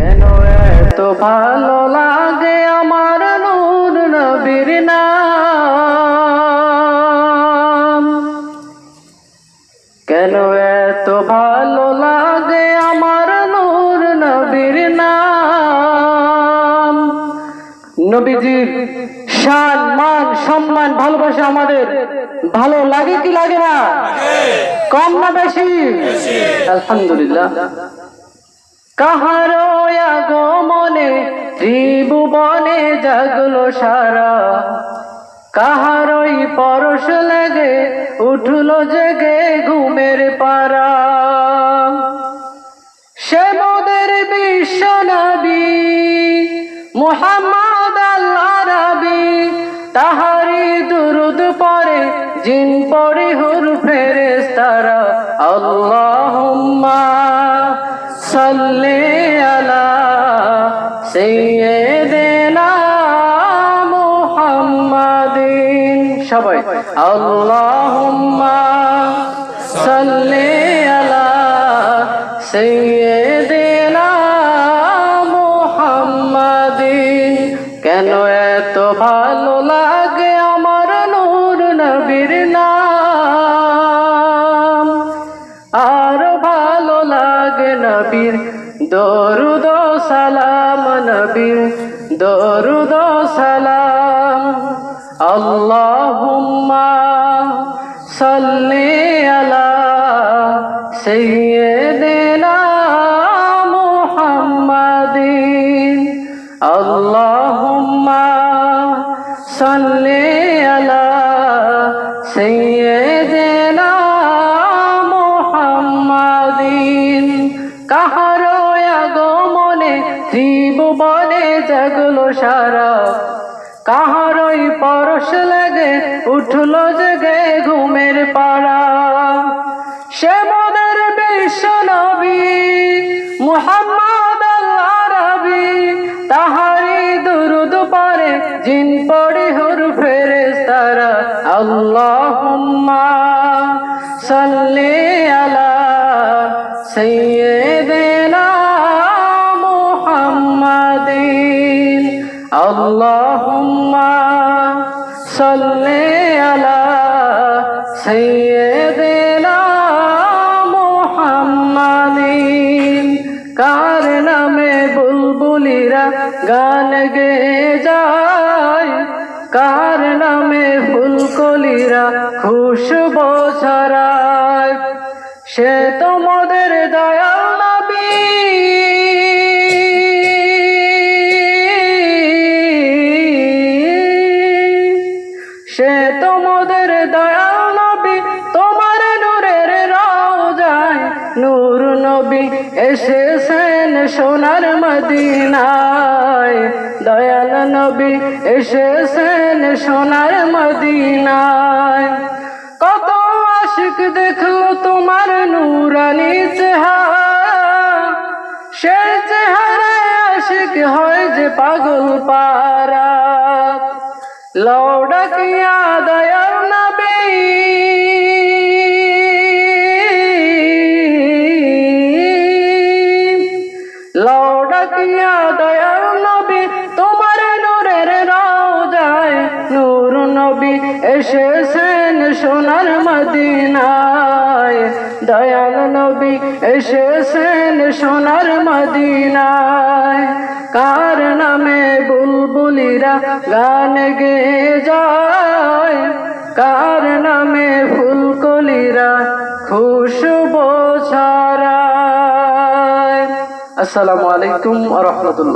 কেন এত ভালো লাগে আমার নূর নবীর নাম? কেন এত ভালো লাগে আমার নূর নবীর নাম? নবীজির শান মান সম্মান ভালোবাসা আমাদের ভালো লাগে কি লাগে না? কম না বেশি। আলহামদুলিল্লাহ। কাহারো আগমনে ত্রিভুবনে জাগলো সারা। কাহারই পরশ লাগে উঠল জেগে ঘুমের পারা। সে মোদের বিশ্ব নবী মুহাম্মদ আল আরবি তাহারি দুরুদ পরে জিন পরে হুর ফেরেস্তারা আল্লাহুম্মা সবাই আল্লাহুম্মা আলা সাইয়্যিদিনা মুহাম্মাদিন। কেন এত ভালো লাগে লাগে নবীর দরুদ সালাম নবীর দরুদ সালাম। আল্লাহুম্মা সাল্লি আলা সাইয়্যিদিনা মুহাম্মাদিন। আল্লাহুম্মা সাল্লি আলা সাইয়্যিদিনা ত্রিভুবনে জাগলো সারা। কাহারই পরশ লাগে, উঠল জেগে ঘুমের পাড়া। সে নবী মুহাম্মদ আরবি তাহারি দুরুদ পরে জিন পড়ে হুর ফেরেস্তারা আল্লাহুম্মা সাল্লি আলা সাইয়্যিদিনা আল্লাহুম্মা সাল্লি আলা সাইয়্যিদিনা মুহাম্মাদিন। কার নামে বুলবুলিরা গান গে যায়? কার নামে ফুলকলিরা খুশবু ছড়ায়? সে তোমাদের দয়াল সে তোমাদের দয়াল নবী, তোমার নূরের রাও যায় নূর নবী এসেছেন সোনার মদিনায়। দয়াল নবী এসেছেন সোনার মদিনায়। কত আশিক দেখল তোমার নূরানি সে চেহারায় আশিক হয় যে পাগল পারা লৌডকিয়া দয়াল নবী। লৌডকিয়া দয়াল নবী, তোমার নূরের রওজায় নূর নবী এসেছেন সোনার মদিনায়। দয়াল নবী এসেছেন সোনার মদিনায়। কার বুলবুলিরা গান গে যায়। কার নামে ফুলকলিরা খুশবো ছড়ায়। আসসালামু আলাইকুম রাহমাতুল্লাহ।